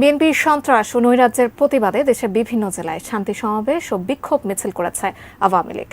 বিএনপির সন্ত্রাস ও নৈরাজ্যের প্রতিবাদে দেশের বিভিন্ন জেলায় শান্তি সমাবেশ ও বিক্ষোভ মিছিল করেছে আওয়ামী লীগ।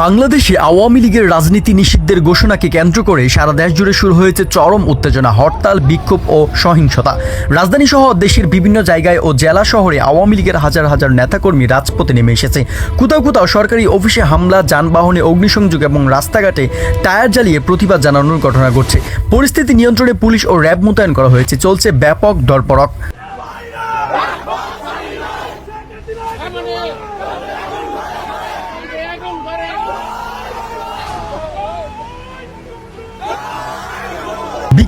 বাংলাদেশে আওয়ামী লীগের রাজনীতি নিষিদ্ধের ঘোষণাকে কেন্দ্র করে সারা দেশ জুড়ে শুরু হয়েছে চরম উত্তেজনা, হরতাল, বিক্ষোভ ও সহিংসতা। রাজধানী সহ দেশের বিভিন্ন জায়গায় ও জেলা শহরে আওয়ামী লীগের হাজার হাজার নেতাকর্মী রাজপথে নেমে এসেছে। কোথাও কোথাও সরকারি অফিসে হামলা, যানবাহনে অগ্নিসংযোগ এবং রাস্তাঘাটে টায়ার জ্বালিয়ে প্রতিবাদ জানানোর ঘটনা ঘটছে। পরিস্থিতি নিয়ন্ত্রণে পুলিশ ও র্যাব মোতায়েন করা হয়েছে। চলছে ব্যাপক দরপরক আমার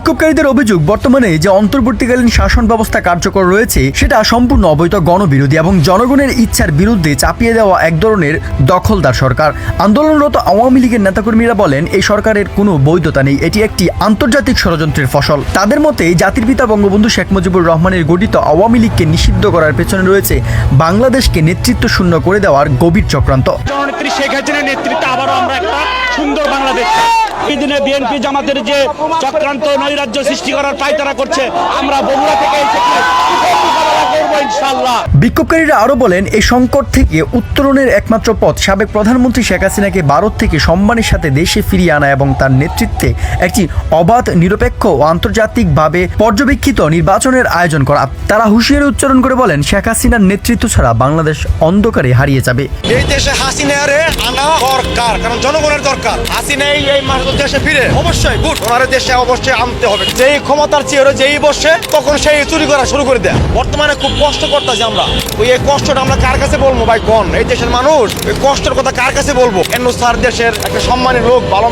বিক্ষোভকারীদের অভিযোগ, বর্তমানে যে অন্তর্বর্তীকালীন শাসন ব্যবস্থা কার্যকর রয়েছে, সেটা সম্পূর্ণ অবৈধ গণবিরোধী এবং জনগণের ইচ্ছার বিরুদ্ধে চাপিয়ে দেওয়া এক ধরনের দখলদার সরকার। আন্দোলনরত আওয়ামী লীগের নেতাকর্মীরা বলেন এই সরকারের কোনো বৈধতা নেই। এটি একটি আন্তর্জাতিক ষড়যন্ত্রের ফসল। তাদের মতে, জাতির পিতা বঙ্গবন্ধু শেখ মুজিবুর রহমানের গঠিত আওয়ামী লীগকে নিষিদ্ধ করার পেছনে রয়েছে বাংলাদেশকে নেতৃত্ব শূন্য করে দেওয়ার গভীর চক্রান্ত। শেখ হাসিনার নেতৃত্বে আবারও আমরা একটা সুন্দর বাংলাদেশ। দিনে বিএনপি জামাতের যে চক্রান্ত নৈরাজ্য সৃষ্টি করার পায়তারা করছে, আমরা বগুড়া থেকে এসে মোকাবেলা করব ইনশাল্লাহ বিক্ষোভকারীরা আরও বলেন এই সংকট থেকে উত্তরণের একমাত্র পথ সাবেক প্রধানমন্ত্রী শেখ হাসিনাকে ভারত থেকে সম্মানের সাথে দেশে ফিরিয়ে আনা এবং তার নেতৃত্বে একটি অবাধ নিরপেক্ষ ও আন্তর্জাতিকভাবে পর্যবেক্ষিত নির্বাচনের আয়োজন করা। তারা হুঁশিয়ারি উচ্চারণ করে বলেন শেখ হাসিনার নেতৃত্ব ছাড়া বাংলাদেশ অন্ধকারে হারিয়ে যাবে। এই দেশে হাসিনারে আনা দরকার কারণ জনগণের দরকার। হাসিনা এই মাস দেশে ফিরে অবশ্যই গুড ওনার দেশে অবশ্যই আনতে হবে। যেই ক্ষমতার চেয়ে যেই বসে তখন সেই চুরি করা শুরু করে দেয়। বর্তমানে খুব কষ্ট করতেছি আমরা? ওই এই কষ্টটা আমরা কার কাছে বলব ভাই? কোন? এই দেশের মানুষ, ওই কষ্টের কথা কার কাছে বলব? কেন স্যার দেশের একটা সম্মানের লোক, ভালো।